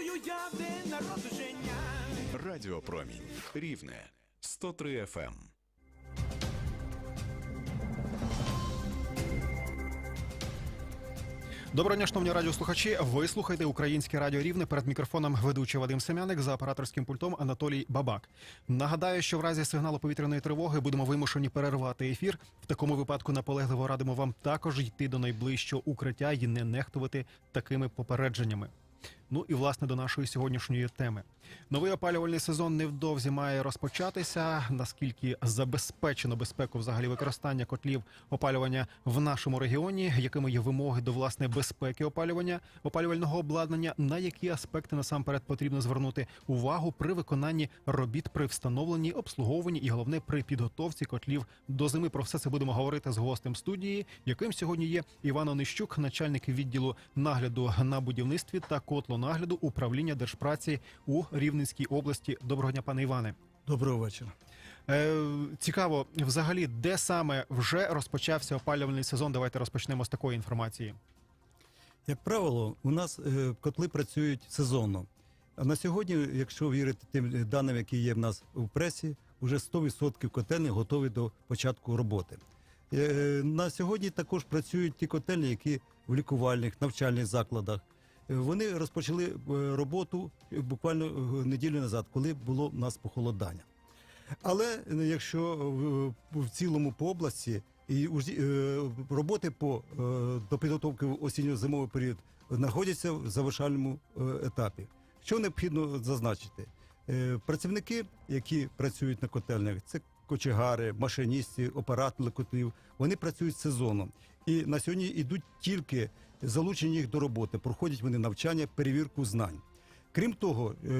святкую я день народження. Радіо Промінь. Рівне 103 FM. Доброго дня, шановні радіослухачі. Ви слухаєте українське радіо рівне перед мікрофоном ведучий Вадим Семяник за операторським пультом Анатолій Бабак. Нагадаю, що в разі сигналу повітряної тривоги будемо вимушені перервати ефір. В такому випадку наполегливо радимо вам також йти до найближчого укриття і не нехтувати такими попередженнями. Ну і власне до нашої сьогоднішньої теми. Новий опалювальний сезон невдовзі має розпочатися. Наскільки забезпечено безпеку взагалі використання котлів опалювання в нашому регіоні? Якими є вимоги до власне безпеки опалювання опалювального обладнання? На які аспекти насамперед потрібно звернути увагу при виконанні робіт при встановленні, обслуговуванні і головне при підготовці котлів до зими? Про все це будемо говорити з гостем студії, яким сьогодні є Іван Онищук, начальник відділу нагляду на будівництві та котлонагляду управління держпраці у Рівненській області. Доброго дня, пане Іване. Доброго вечора. Е, цікаво, взагалі, де саме вже розпочався опалювальний сезон? Давайте розпочнемо з такої інформації. Як правило, у нас е, котли працюють сезонно. А на сьогодні, якщо вірити тим даним, які є в нас у пресі, вже 100% котельні готові до початку роботи. Е, На сьогодні також працюють ті котельні, які в лікувальних навчальних закладах. Е, Вони розпочали е, роботу буквально е, неділю назад, коли було в нас похолодання. Але якщо в, цілому по області і роботи по до підготовки осінньо-зимовий період знаходяться в завершальному етапі. Що необхідно зазначити? Працівники, які працюють на котельнях, це кочегари, машиністи, оператори котлів, вони працюють сезоном. І на сьогодні йдуть тільки залучені їх до роботи, проходять вони навчання, перевірку знань. Крім того, е,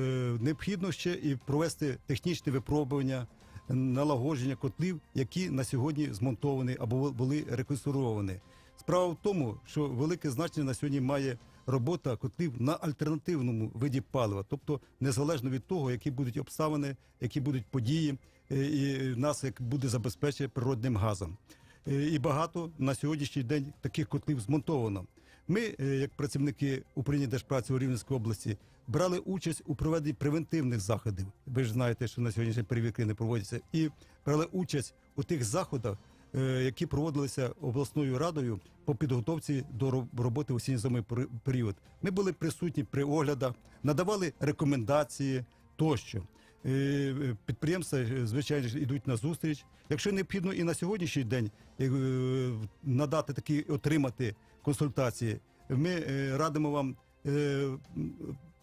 необхідно ще і провести технічне випробування, налагодження котлів, які на сьогодні змонтовані або були реконструовані. Справа в тому, що велике значення на сьогодні має робота котлів на альтернативному виді палива, тобто незалежно від того, які будуть обставини, які будуть події, е, і нас як буде забезпечення природним газом. Е, І багато на сьогоднішній день таких котлів змонтовано. Ми, е, як працівники управління держпраці у Рівненській області, брали участь у проведенні превентивних заходів. Ви ж знаєте, що на сьогоднішній перевірки не проводяться, і брали участь у тих заходах, е, які проводилися обласною радою по підготовці до роб- роботи в осінньо-зимовий період. Ми були присутні при оглядах, надавали рекомендації тощо. Е, Підприємства, звичайно йдуть на зустріч. Якщо необхідно і на сьогоднішній день надати такі, отримати консультації, ми е, радимо вам е,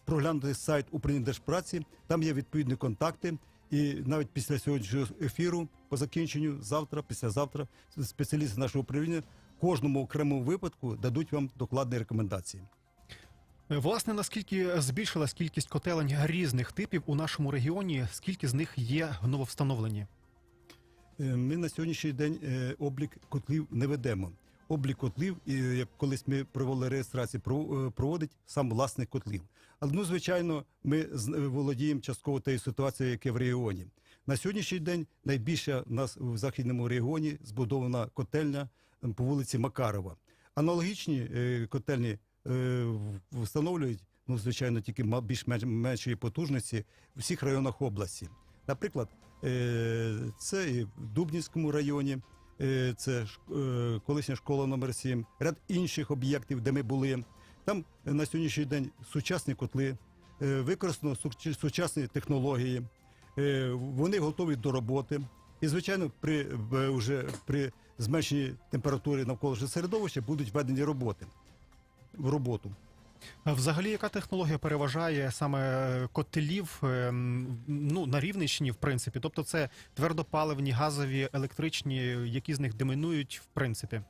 проглянути сайт управління держпраці. Там є відповідні контакти. І навіть після сьогоднішнього ефіру, по закінченню, завтра, післязавтра, спеціалісти нашого управління кожному окремому випадку дадуть вам докладні рекомендації. Власне, наскільки збільшилась кількість котелень різних типів у нашому регіоні? Скільки з них є нововстановлені? Е, Ми на сьогоднішній день облік котлів не ведемо. Облік котлів, і, е, як колись ми провели реєстрацію, е, проводить сам власник котлів. Але ну, звичайно, ми е, володіємо частково тією ситуацією, яка в регіоні. На сьогоднішній день найбільше в нас в західному регіоні збудована котельня по вулиці Макарова. Аналогічні котельні встановлюють, ну звичайно, тільки більш менш меншої потужності в всіх районах області. Наприклад, це і в Дубнівському районі, це ш- е, колишня школа номер 7 ряд інших об'єктів, де ми були. Там е, на сьогоднішній день сучасні котли, е, використано суч- сучасні технології, е, вони готові до роботи. І, звичайно, при, вже при зменшенні температури навколишнього середовища будуть введені роботи в роботу. Взагалі, яка технологія переважає саме е, котелів е, ну, на Рівненщині, в принципі? Тобто це твердопаливні, газові, електричні, які з них домінують, в принципі? Е,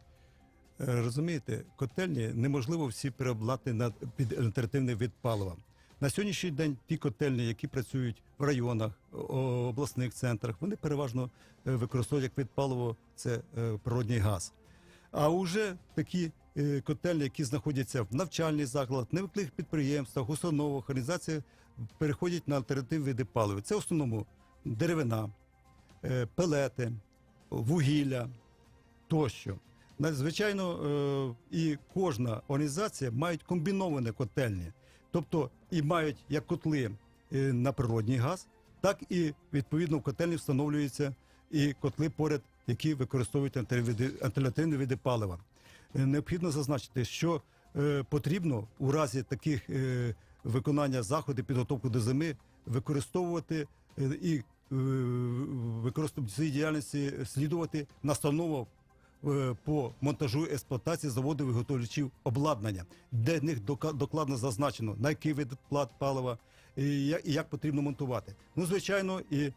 Розумієте, котельні неможливо всі переобладнати на під альтернативний вид палива. На сьогоднішній день ті котельні, які працюють в районах, обласних центрах, вони переважно використовують як вид палива це природний газ. А вже такі котельні, які знаходяться в навчальних закладах, невеликих підприємствах, установах, організаціях, переходять на альтернативні види палива. Це в основному деревина, е, пелети, вугілля тощо. Надзвичайно, е, і кожна організація має комбіновані котельні. тобто і мають як котли е, на природній газ, так і відповідно в котельні встановлюються і котли поряд, які використовують альтернативні види палива. Е, Необхідно зазначити, що е, потрібно у разі таких е, виконання заходів підготовки до зими використовувати і використовувати своїй діяльності слідувати настановам е, по монтажу і експлуатації заводів виготовлювачів обладнання, де в них докладно зазначено, на який вид плат палива і як, потрібно монтувати. Ну, звичайно, і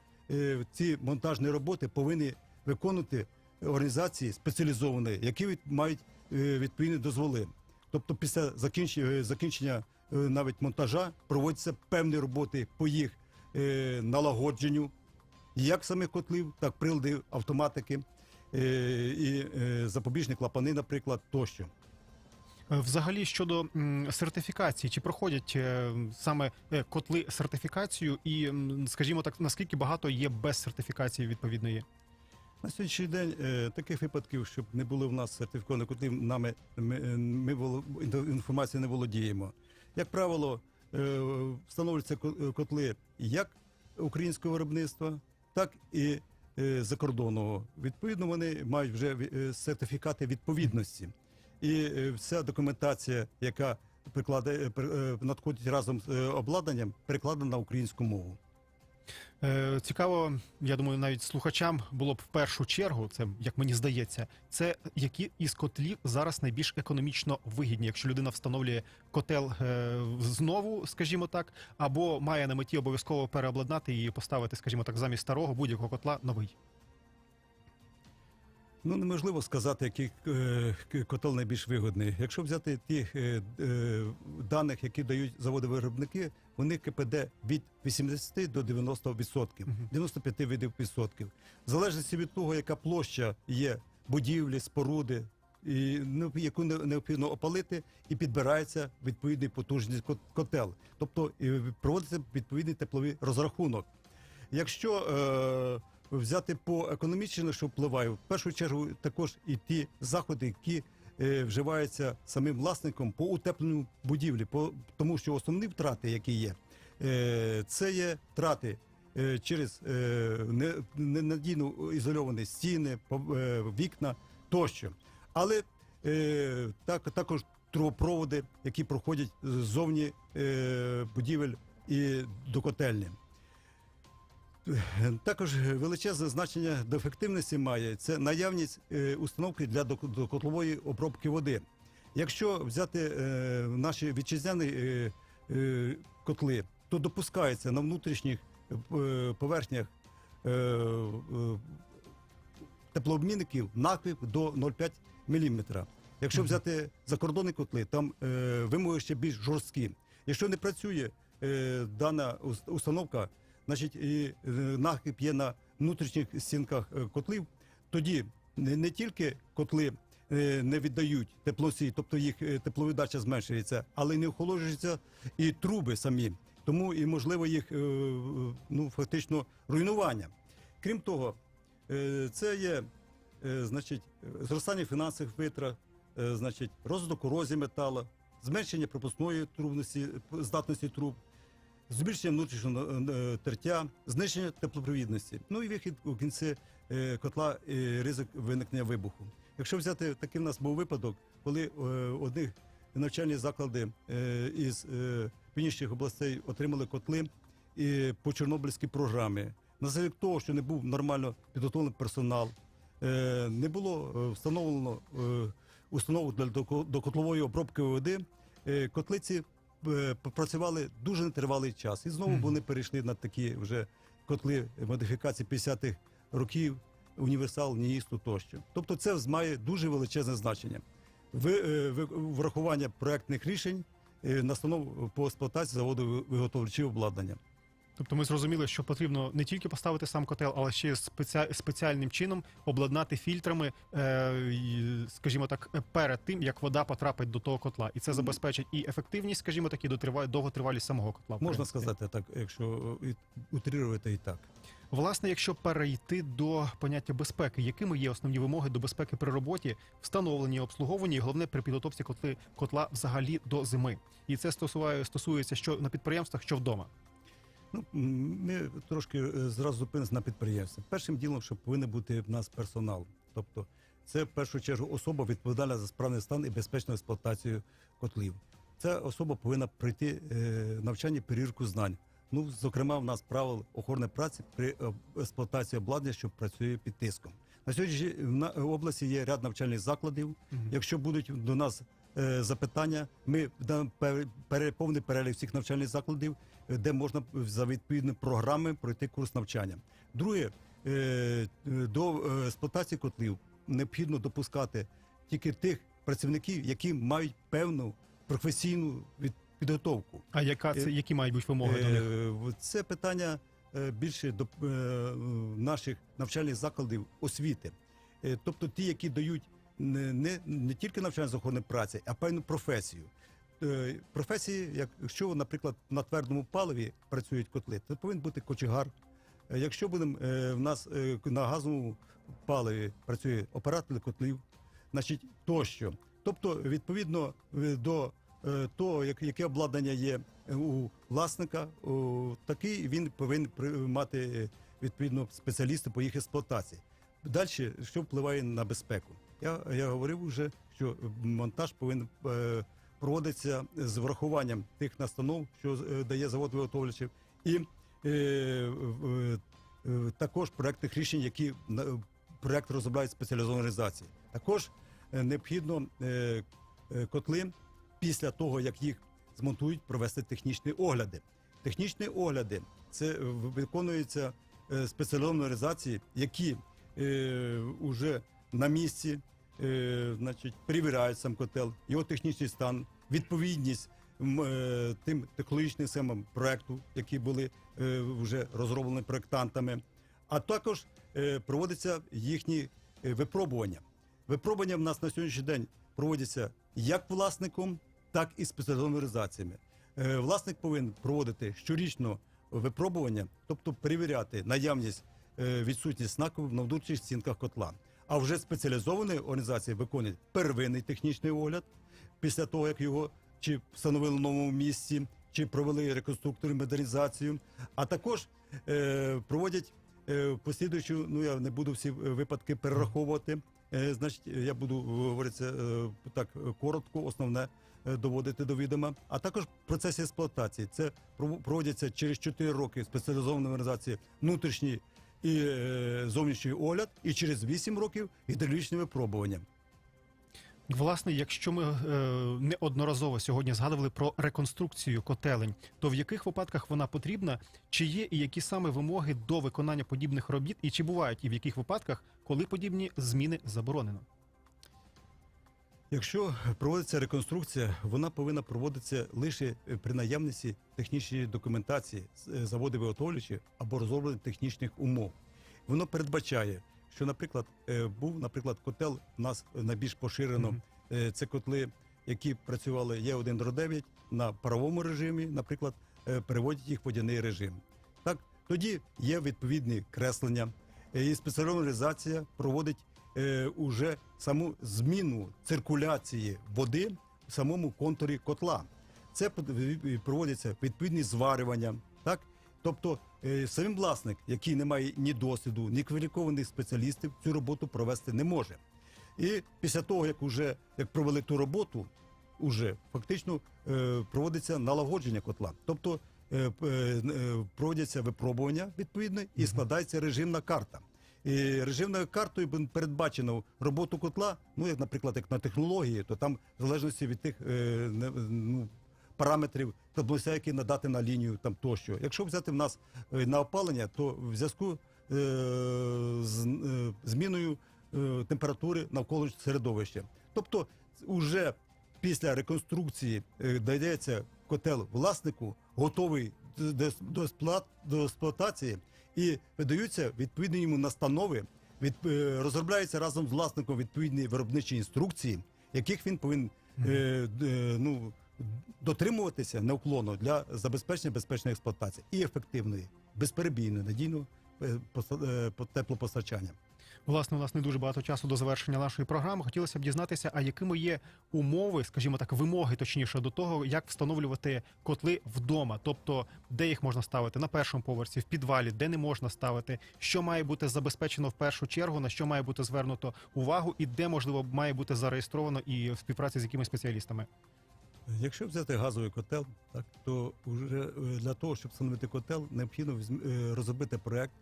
ці монтажні роботи повинні виконувати організації спеціалізовані, які мають е, відповідні дозволи. Тобто, після закінчення, е, закінчення е, навіть монтажа проводяться певні роботи по їх налагодженню, як самих котлів, так приладів автоматики і запобіжні клапани, наприклад, тощо. Взагалі щодо сертифікації, чи проходять саме котли сертифікацію, і скажімо так, наскільки багато є без сертифікації відповідної? На сьогоднішній день е, таких випадків, щоб не було в нас сертифікованих котлів, нами ми, ми воло- інфо- інформацією не володіємо. Як правило, е, встановлюються е, котли як українського виробництва, так і закордонного. Відповідно, вони мають вже сертифікати відповідності. І вся документація, яка прикладає, надходить разом з обладнанням, перекладена на українську мову. Е, Цікаво, я думаю, навіть слухачам було б в першу чергу, це як мені здається, це які із котлів зараз найбільш економічно вигідні, якщо людина встановлює котел е, знову, скажімо так, або має на меті обов'язково переобладнати і поставити, скажімо так, замість старого будь-якого котла новий. Ну, неможливо сказати, який е, котел найбільш вигодний. Якщо взяти тих е, е, даних, які дають заводи-виробники, у них КПД від 80 до 90 відсотків, 95 видів відсотків. В залежності від того, яка площа є будівлі, споруди, і, ну, яку необхідно опалити, і підбирається відповідний потужний кот- котел. Тобто проводиться відповідний тепловий розрахунок. Якщо е, взяти по економічно, що впливає, в першу чергу також і ті заходи, які е, вживаються самим власником по утепленню будівлі, по тому, що основні втрати, які є, е, це є втрати. е, Через е, ненадійно ізольовані стіни, по- е, вікна тощо. Але е, так, також трубопроводи, які проходять ззовні е, будівель і до котельні. Також величезне значення до ефективності має це наявність е, установки для док- докотлової обробки води. Якщо взяти е, наші вітчизняні е, котли, то допускається на внутрішніх поверхнях теплообмінників наквів до 0,5 мм. Якщо взяти закордонні котли, там вимоги ще більш жорсткі. Якщо не працює дана установка, значить е, є на внутрішніх стінках е, котлів, тоді не, тільки котли е, не віддають теплосі, тобто їх тепловіддача зменшується, але й не охолоджуються і труби самі. Тому і можливо їх ну фактично руйнування. Крім того, це є значить зростання фінансових витрат, значить розвиток корозії металу, зменшення пропускної трубності, здатності труб, збільшення внутрішнього е, тертя, знищення теплопровідності. Ну і вихід у кінці е, котла і ризик виникнення вибуху. Якщо взяти такий в нас був випадок, коли е, одних навчальні заклади е, із е, північних областей отримали котли і по Чорнобильській програмі. Наслідок того, що не був нормально підготовлений персонал, е, не було е, встановлено е, установок для доко- докотлової обробки води, е, котлиці е, попрацювали дуже нетривалий час. І знову вони перейшли на такі вже котли модифікації 50-х років, універсал, ніїсту тощо. Тобто це має дуже величезне значення. Е, врахування проектних рішень е, настанов по експлуатації заводу виготовлювачів обладнання. Тобто ми зрозуміли, що потрібно не тільки поставити сам котел, але ще спеці... спеціальним чином обладнати фільтрами, е... скажімо так, е, перед тим як вода потрапить до того котла, і це забезпечить і ефективність, скажімо так, і дотрива... довготривалість самого котла. Можна сказати так, якщо е, утрирувати і так. Власне, якщо перейти до поняття безпеки, якими є основні вимоги до безпеки при роботі, встановленні, обслуговуванні, і головне при підготовці котли котла взагалі до зими, і це стосує, стосується що на підприємствах, що вдома. Ну, ми трошки е, зразу зупинимося на підприємстві. Першим ділом, що повинен бути в нас персонал. Тобто, це в першу чергу особа відповідальна за справний стан і безпечну експлуатацію котлів. Ця особа повинна пройти е, навчання перевірку знань. Ну, зокрема, в нас правил охорони праці при е, експлуатації обладнання, що працює під тиском. На сьогодні в області є ряд навчальних закладів. Якщо будуть до нас запитання, ми дамо переповний перелік всіх навчальних закладів, е, де можна за відповідні програми пройти курс навчання. Друге, е, е, до е, експлуатації котлів необхідно допускати тільки тих працівників, які мають певну професійну підготовку. А яка це Е, які мають бути вимоги до них? Е, Це питання е, більше до е, наших навчальних закладів освіти. Е, Тобто ті, які дають не, не, не тільки навчання з охорони праці, а певну професію. Е, Професії, якщо, наприклад, на твердому паливі працюють котли, то повинен бути кочегар. Е, Якщо будемо е, в нас на газовому паливі працює оператор котлів, значить тощо. Тобто, відповідно до того, як- яке обладнання є у власника, о, такий він повинен мати відповідно спеціалісти по їх експлуатації. Далі, що впливає на безпеку? Я, я говорив вже, що монтаж повинен е, проводитися з врахуванням тих настанов, що е, дає завод виготовлювачів, і е, в- е, також проектних рішень, які на- проект розробляють спеціалізовані організації. Також е, необхідно е, е, котли після того, як їх змонтують, провести технічні огляди. Технічні огляди це виконуються е, спеціалізовані організації, які е, вже на місці е, значить, перевіряють сам котел, його технічний стан, відповідність е, тим технологічним схемам проекту, які були е, вже розроблені проектантами, а також е, проводяться їхні е, випробування. Випробування в нас на сьогоднішній день проводяться як власником, так і спеціалізованими організаціями. Е, Власник повинен проводити щорічно випробування, тобто перевіряти наявність е, відсутність знаків на внутрішніх стінках котла. А вже спеціалізовані організації виконують первинний технічний огляд після того, як його чи встановили в новому місці, чи провели реконструкторну модернізацію, а також е, проводять е, послідуючу, ну я не буду всі випадки перераховувати. Е, значить, я буду е, говорити е, так коротко, основне е, доводити до відома. А також в процесі експлуатації. Це проводяться через 4 роки спеціалізовані організації внутрішній і е, зовнішній огляд, і через 8 років гідравлічне випробування. Власне, якщо ми е, неодноразово сьогодні згадували про реконструкцію котелень, то в яких випадках вона потрібна? Чи є і які саме вимоги до виконання подібних робіт, і чи бувають і в яких випадках, коли подібні зміни заборонено? Якщо проводиться реконструкція, вона повинна проводитися лише е, при наявності технічної документації е, заводи виготовлювачі або розроблених технічних умов. Воно передбачає, що, наприклад, е, був, наприклад, котел у нас найбільш поширено. Це котли, які працювали Є1 на паровому режимі, наприклад, переводять їх в водяний режим. Так, тоді є відповідні креслення, і спеціалізація проводить е, уже саму зміну циркуляції води в самому контурі котла. Це проводяться відповідні зварювання, так тобто е, самим власник, який не має ні досвіду, ні кваліфікованих спеціалістів, цю роботу провести не може. І після того, як уже як провели ту роботу, уже фактично е, проводиться налагодження котла. Тобто е, е, е, проводяться випробування відповідно і складається режимна карта. І режимною картою передбачено роботу котла. Ну, як, наприклад, як на технології, то там в залежності від тих е, ну, параметрів таблиця, які надати на лінію там тощо. Якщо взяти в нас е, на опалення, то в зв'язку е, з е, зміною е, температури навколишнього середовища. Тобто, уже після реконструкції е, дається котел власнику, готовий до, до, до експлуатації, і видаються відповідні йому настанови. Від, е, розробляються разом з власником відповідні виробничі інструкції, яких він повинен е, е, ну, дотримуватися неуклонно для забезпечення безпечної експлуатації і ефективної, безперебійної, надійного е, е, теплопостачання. Власне, у нас не дуже багато часу до завершення нашої програми. Хотілося б дізнатися, а якими є умови, скажімо так, вимоги точніше до того, як встановлювати котли вдома, тобто де їх можна ставити на першому поверсі, в підвалі, де не можна ставити, що має бути забезпечено в першу чергу, на що має бути звернуто увагу, і де можливо має бути зареєстровано і в співпраці з якими спеціалістами. Якщо взяти газовий котел, так то вже е, для того, щоб встановити котел, необхідно е, розробити проект.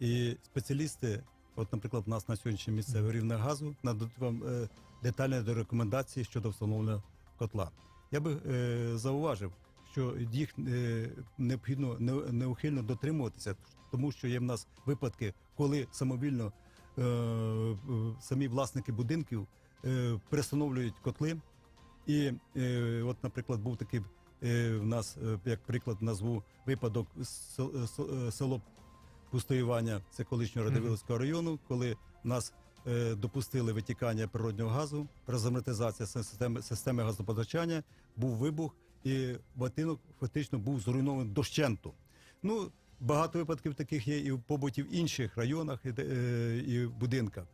І спеціалісти, от, наприклад, у нас на сьогоднішнє місцеве рівне газу, нададуть вам е, детальні рекомендації щодо встановлення котла. Я би е, зауважив, що їх е, необхідно не- неухильно дотримуватися, тому що є в нас випадки, коли самовільно е, е, самі власники будинків е, перестановлюють котли. І е, от, наприклад, був такий е, в нас, е, як приклад, назву випадок е, село Пустоювання, це колишнього. Радивиловського району, коли нас е, допустили витікання природнього газу, разомертизація системи, системи газопостачання, був вибух, і будинок фактично був зруйнований дощенту. Ну, багато випадків таких є і в побуті в інших районах і, е, і будинках.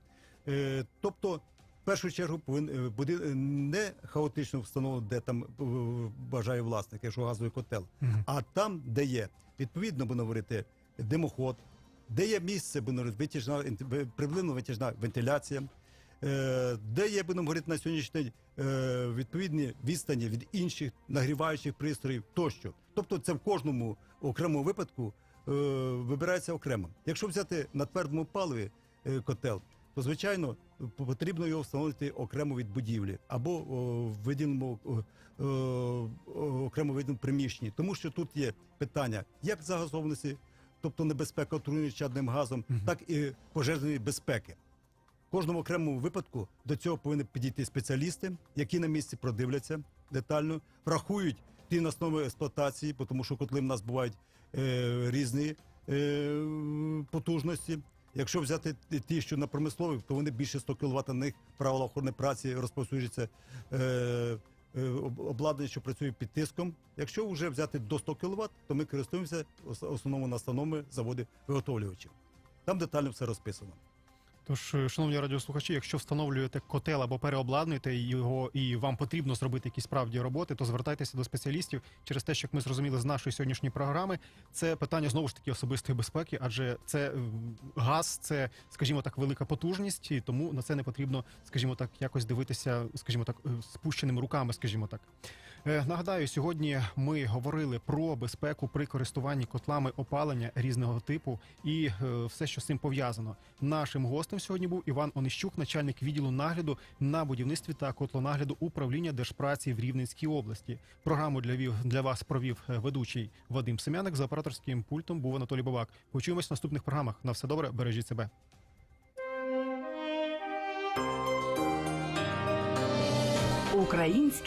Е, тобто, в першу чергу повинен е, е, не хаотично встановлено, де там е, бажає власник, якщо газовий котел, Мгм. а там, де є, відповідно будемо говорити, димоход, де є місце, будемо витяжна приблизно витяжна вентиляція, е, де є, будемо говорити на сьогоднішній день відповідні відстані від інших нагріваючих пристроїв тощо. Тобто, це в кожному окремому випадку е, вибирається окремо. Якщо взяти на твердому паливі е, котел, то звичайно потрібно його встановити окремо від будівлі або в виділеному окремо виділеному приміщенні, тому що тут є питання як загазованості, тобто небезпека отруєння чадним газом, так і пожежної безпеки. В кожному окремому випадку до цього повинні підійти спеціалісти, які на місці продивляться детально, врахують ті основи експлуатації, тому що котли в нас бувають е, різні е, потужності. Якщо взяти ті- що на промислових, то вони більше 100 кВт, на них правила охорони праці розповсюджуються е, обладнання, що працює під тиском. Якщо вже взяти до 100 кВт, то ми користуємося ос- основними настановами заводи виготовлювачів. Там детально все розписано. Тож, е, шановні радіослухачі, якщо встановлюєте котел або переобладнуєте його, і вам потрібно зробити якісь справді роботи, то звертайтеся до спеціалістів через те, що як ми зрозуміли з нашої сьогоднішньої програми. Це питання знову ж таки особистої безпеки, адже це газ, це, скажімо так, велика потужність, і тому на це не потрібно, скажімо так, якось дивитися, скажімо так, е, спущеними руками, скажімо так. Е, Нагадаю, сьогодні ми говорили про безпеку при користуванні котлами опалення різного типу і все, що з цим пов'язано. Нашим гостем сьогодні був Іван Онищук, начальник відділу нагляду на будівництві та котлонагляду управління Держпраці в Рівненській області. Програму для вів для вас провів е, ведучий Вадим Семяник. За операторським пультом був Анатолій Бабак. Почуємось в наступних програмах. На все добре, бережіть себе. Українське